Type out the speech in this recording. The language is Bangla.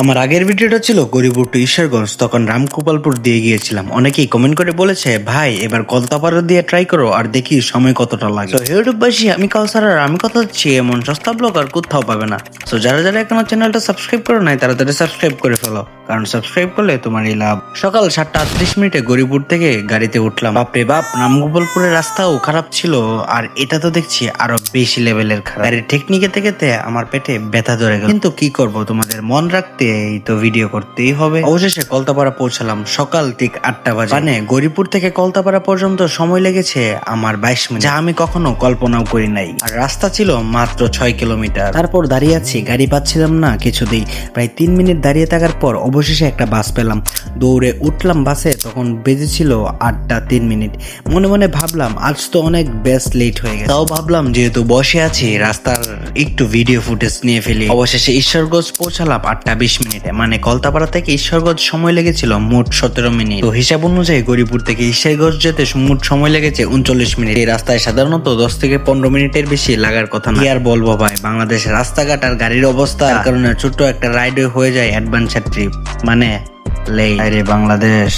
আমার আগের ভিডিওটা ছিল গরিবুর টু ঈশ্বরগঞ্জ, তখন রামগোপালপুর দিয়ে গিয়েছিলাম। অনেকেই কমেন্ট করে বলেছে, ভাই, এবার কলতাপাড়া দিয়ে ট্রাই করো আর দেখি সময় কতটা লাগে। তো ইউটিউববাসী আমি কাল সারা আমি কথা এমন সস্তা ব্লগ আর কোথাও পাবে না। তো যারা যারা এখনও চ্যানেলটা সাবস্ক্রাইব করো নাই, তারা তারা সাবস্ক্রাইব করে ফেলো। কারণ সাবস্ক্রাইব করলে তোমারই লাভ। সকাল সাতটা আটত্রিশ মিনিটে গরিবুর থেকে গাড়িতে উঠলাম। বাপরে বাপ রামগোপালপুরের রাস্তাও খারাপ ছিল। আর এটা তো দেখছি আরও বেশি লেভেলের খারাপ। গাড়ির টেকনিকে থেকে আমার পেটে ব্যথা ধরে গেল। কিন্তু কি করব, তোমাদের মন রাখতে এই তো ভিডিও করতেই হবে। অবশেষে কলতাপাড়া পৌঁছালাম সকাল ঠিক আটটা বাজে। মানে গরিপুর থেকে কলতাপাড়া পর্যন্ত সময় লেগেছে আমার বাইশ মিনিট। যা আমি কখনো কল্পনাও করি নাই। আর রাস্তা ছিল মাত্র ছয় কিলোমিটার। তারপর দাঁড়িয়ে আছি গাড়ি পাচ্ছিলাম না কিছুতেই। প্রায় তিন মিনিট দাঁড়িয়ে থাকার পর অবশেষে একটা বাস পেলাম। দৌড়ে উঠলাম বাসে তখন বেজেছিল আটটা তিন মিনিট। মনে মনে ভাবলাম, আজ তো অনেক বেস্ট লেট হয়ে গেছে। তাও ভাবলাম, যেহেতু বসে আছি, রাস্তার একটু ভিডিও ফুটেজ নিয়ে ফেলি। অবশেষে ঈশ্বরগঞ্জ পৌঁছালাম আটটা বিশ মিনিটে। মানে কলতাপাড়া থেকে ঈশ্বরগঞ্জ সময় লেগেছিল মোট সতেরো মিনিট। তো হিসাব অনুযায়ী গরিপুর থেকে ঈশ্বরগঞ্জ যেতে মোট সময় লেগেছে উনচল্লিশ মিনিট। এই রাস্তায় সাধারণত দশ থেকে পনেরো মিনিটের বেশি লাগার কথা না আর বলব ভাই বাংলাদেশের রাস্তাঘাট আর গাড়ির অবস্থা কারণে ছোট্ট একটা রাইড হয়ে যায় অ্যাডভেঞ্চার ট্রিপ মানে লেই, আরে বাংলাদেশ।